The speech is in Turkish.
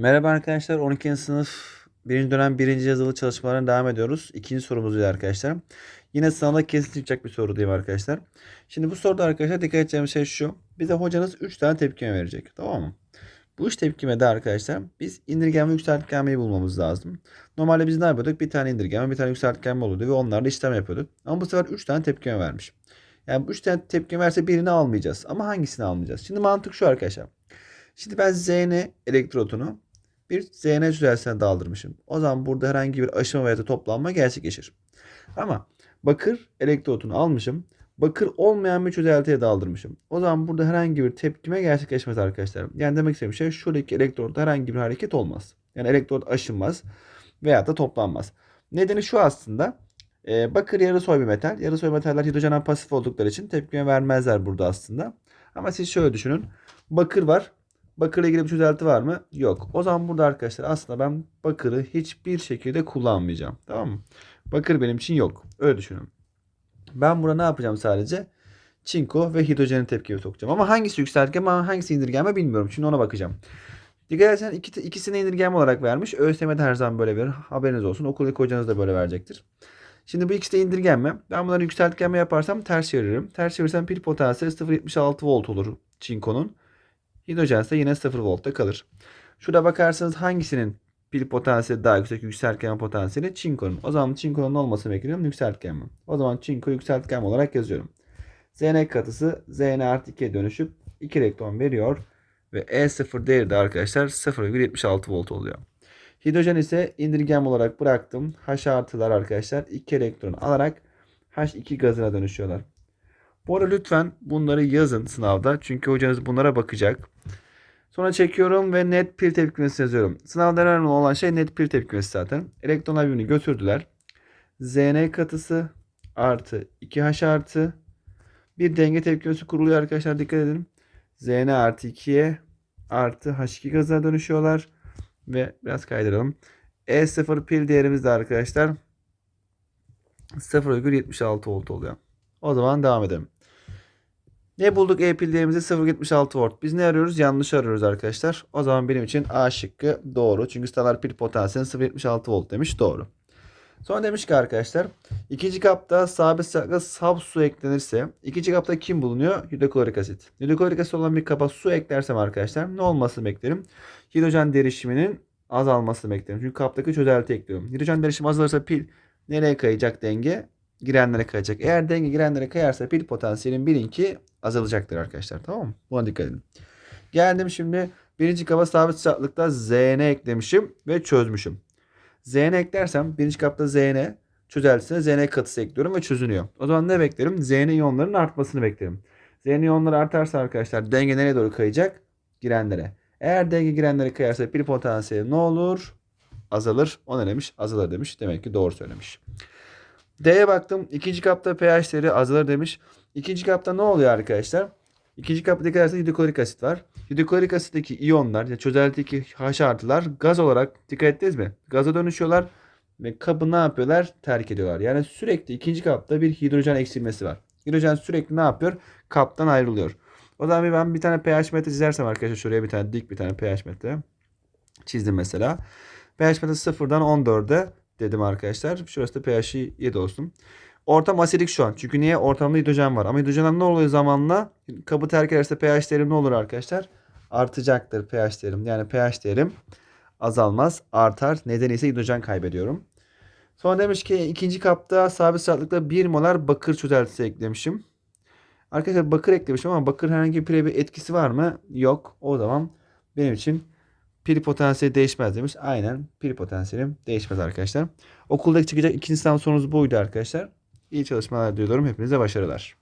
Merhaba arkadaşlar. 12. sınıf 1. dönem 1. yazılı çalışmalarına devam ediyoruz. İkinci sorumuz ile arkadaşlar. Yine sınavda kesin çıkacak bir soru diyeyim arkadaşlar. Şimdi bu soruda arkadaşlar dikkat edeceğimiz şey şu. Bize hocanız 3 tane tepkime verecek. Tamam mı? Bu 3 tepkime de arkadaşlar biz indirgeme ve yükseltgenmeyi bulmamız lazım. Normalde biz ne yapıyorduk? Bir tane indirgeme bir tane yükseltgenme oluyordu ve onlarla işlem yapıyorduk. Ama bu sefer 3 tane tepkime vermiş. Yani 3 tane tepkime verse birini almayacağız. Ama hangisini almayacağız? Şimdi mantık şu arkadaşlar. Şimdi ben Zn elektrotunu bir Zn çözeltisine daldırmışım. O zaman burada herhangi bir aşama veya toplanma gerçekleşir. Ama bakır elektrotunu almışım. Bakır olmayan bir çözeltiye daldırmışım. O zaman burada herhangi bir tepkime gerçekleşmez arkadaşlar. Yani demek istediğim şey şuradaki elektrotta herhangi bir hareket olmaz. Yani elektrot aşınmaz veya da toplanmaz. Nedeni şu aslında. E, bakır yarı soy bir metal. Yarı soy metaller hidrojenen pasif oldukları için tepkime vermezler burada aslında. Ama siz şöyle düşünün. Bakır var. Bakırla ilgili bir çözelti var mı? Yok. O zaman burada arkadaşlar aslında ben bakırı hiçbir şekilde kullanmayacağım. Tamam mı? Bakır benim için yok. Öyle düşünün. Ben burada ne yapacağım sadece? Çinko ve hidrojenin tepkimi sokacağım. Ama hangisi yükseltgen ama hangisi indirgenme bilmiyorum. Şimdi ona bakacağım. Dikkat edersen iki, ikisini indirgenme olarak vermiş. ÖSYM'de her zaman böyle verir. Haberiniz olsun. Okuldaki hocanız da böyle verecektir. Şimdi bu ikisi de indirgenme. Ben bunları yükseltgenme yaparsam ters çeviririm. Ters çevirirsem pil potansiyeli 0.76 volt olur çinkonun. Hidrojen ise yine 0 voltta kalır. Şurada bakarsanız hangisinin pil potansiyeli daha yüksek yükseltgen potansiyeli? Çinkonun. O zaman çinkonun olmasını bekliyorum yükseltgen mi? O zaman çinko yükseltgen olarak yazıyorum. Zn katısı Zn artı 2'ye dönüşüp 2 elektron veriyor. Ve E0 değeri de arkadaşlar 0,76 volt oluyor. Hidrojen ise indirgem olarak bıraktım. H artılar arkadaşlar 2 elektron alarak H2 gazına dönüşüyorlar. Bu arada lütfen bunları yazın sınavda. Çünkü hocanız bunlara bakacak. Sonra çekiyorum ve net pil tepkimesi yazıyorum. Sınavda önemli olan şey net pil tepkimesi zaten. Elektronlar birbirini götürdüler. Zn katısı artı 2H artı bir denge tepkimesi kuruluyor arkadaşlar dikkat edin. Zn artı 2'ye artı H2 gazına dönüşüyorlar. Ve biraz kaydıralım. E0 pil değerimiz de arkadaşlar 0,76 volt oluyor. O zaman devam edelim. Ne bulduk E pil değerimizi 0,76 volt. Biz ne arıyoruz? Yanlış arıyoruz arkadaşlar. O zaman benim için A şıkkı doğru. Çünkü stalar pil potansiyeli 0,76 volt demiş. Doğru. Sonra demiş ki arkadaşlar ikinci kapta sabit sıcaklıkta saf su eklenirse ikinci kapta kim bulunuyor? Hidroklorik asit. Hidroklorik asit olan bir kaba su eklersem arkadaşlar ne olmasını beklerim? Hidrojen derişiminin azalmasını beklerim. Çünkü kaptaki çözelti ekliyorum. Hidrojen derişimi azalırsa pil nereye kayacak denge? Girenlere kayacak. Eğer denge girenlere kayarsa pil potansiyelin bilin ki azalacaktır arkadaşlar. Tamam mı? Buna dikkat edin. Geldim şimdi birinci kaba sabit sıcaklıkta Zn eklemişim ve çözmüşüm. Zn eklersem birinci kapta Zn çözeltisine Zn katısı ekliyorum ve çözünüyor. O zaman ne beklerim? Zn iyonlarının artmasını beklerim. Zn iyonları artarsa arkadaşlar denge nereye doğru kayacak? Girenlere. Eğer denge girenlere kayarsa pil potansiyeli ne olur? Azalır. O ne demiş? Azalır demiş. Demek ki doğru söylemiş. D'ye baktım. İkinci kapta pH değeri azalır demiş. İkinci kapta ne oluyor arkadaşlar? İkinci kapta dikkat ederseniz hidroklorik asit var. Hidroklorik asitteki iyonlar, yani çözeltideki H artılar gaz olarak dikkat ettiniz mi? Gaza dönüşüyorlar ve kabı ne yapıyorlar? Terk ediyorlar. Yani sürekli ikinci kapta bir hidrojen eksilmesi var. Hidrojen sürekli ne yapıyor? Kaptan ayrılıyor. O zaman ben bir tane pH metre çizersem arkadaşlar şuraya bir tane dik bir tane pH metre çizdim mesela. pH metre 0'dan 14'e dedim arkadaşlar. Şurası da pH'i 7 olsun. Ortam asidik şu an. Çünkü niye? Ortamda hidrojen var. Ama hidrojen ne oluyor zamanla? Kabı terk ederse pH değerim ne olur arkadaşlar? Artacaktır pH değerim. Yani pH değerim azalmaz. Artar. Nedeni ise hidrojen kaybediyorum. Sonra demiş ki ikinci kapta sabit sıcaklıkta 1 molar bakır çözeltisi eklemişim. Arkadaşlar bakır eklemişim ama bakır herhangi bir etkisi var mı? Yok. O zaman benim için pil potansiyeli değişmez demiş. Aynen pil potansiyelim değişmez arkadaşlar. Okuldaki çıkacak ikinci sınav sorunuz buydu arkadaşlar. İyi çalışmalar diliyorum. Hepinize başarılar.